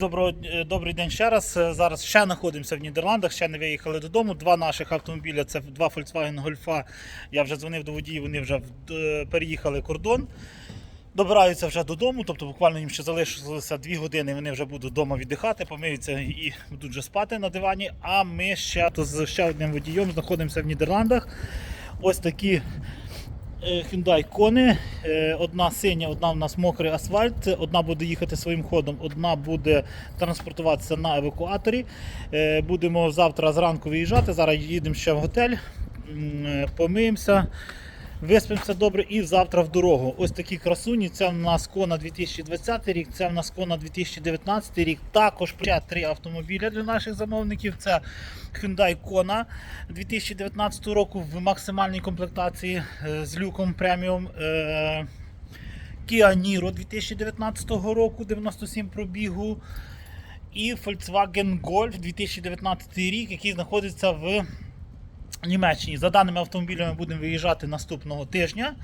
Доброго е, добрий день ще раз. Е, Зараз ще знаходимося в Нідерландах, ще не виїхали додому. Два наших автомобіля це два Volkswagen Golf. Я вже дзвонив до водіїв, вони вже е, переїхали кордон. Добираються вже додому, тобто буквально їм ще залишилося дві години. Вони вже будуть вдома віддихати, помиються і будуть вже спати на дивані. А ми ще то з ще одним водієм знаходимося в Нідерландах. Ось такі Hyundai Кони. Е, Одна синя, одна в нас мокрий асфальт. Одна буде їхати своїм ходом, одна буде транспортуватися на евакуаторі. Е, Будемо завтра зранку виїжджати. Зараз їдемо ще в готель, е, помиємося. Виспимося добре і завтра в дорогу. Ось такі красуні. Це в нас Кона 2020 рік, це в нас Кона 2019 рік. Також три автомобіля для наших замовників. Це Hyundai Kona 2019 року в максимальній комплектації е, з люком преміум. Е, Kia Niro 2019 року, 97 пробігу. І Volkswagen Golf 2019 рік, який знаходиться в Німеччині. За даними автомобілями будемо виїжджати наступного тижня.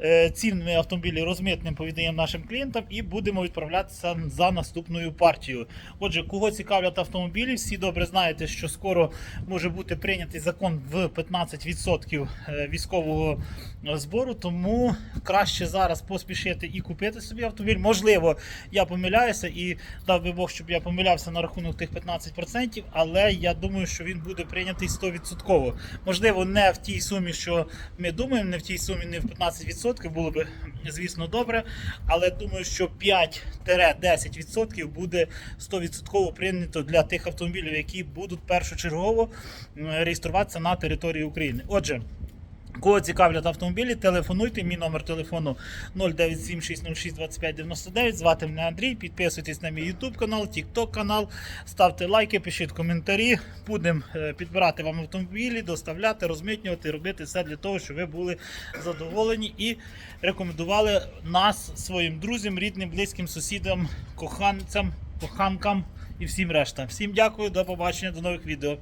Е, Цінні автомобілі розмитним повідаємо нашим клієнтам і будемо відправлятися за наступною партією. Отже, кого цікавлять автомобілі, всі добре знаєте, що скоро може бути прийнятий закон в 15% е, військового збору, тому краще зараз поспішити і купити собі автомобіль. Можливо, я помиляюся і дав би Бог, щоб я помилявся на рахунок тих 15%, але я думаю, що він буде прийнятий 100%. Можливо, не в тій сумі, що ми думаємо, не в тій сумі, не в 15%, було б, звісно, добре. Але думаю, що 5-10% буде 100% прийнято для тих автомобілів, які будуть першочергово реєструватися на території України. Отже. Кого цікавлять автомобілі, телефонуйте. Мій номер телефону 097 606 2599. Звати мене Андрій. Підписуйтесь на мій YouTube канал, TikTok канал, ставте лайки, пишіть коментарі. Будемо е, підбирати вам автомобілі, доставляти, розмитнювати, робити все для того, щоб ви були задоволені і рекомендували нас своїм друзям, рідним, близьким, сусідам, коханцям, коханкам і всім решта. Всім дякую, до побачення, до нових відео.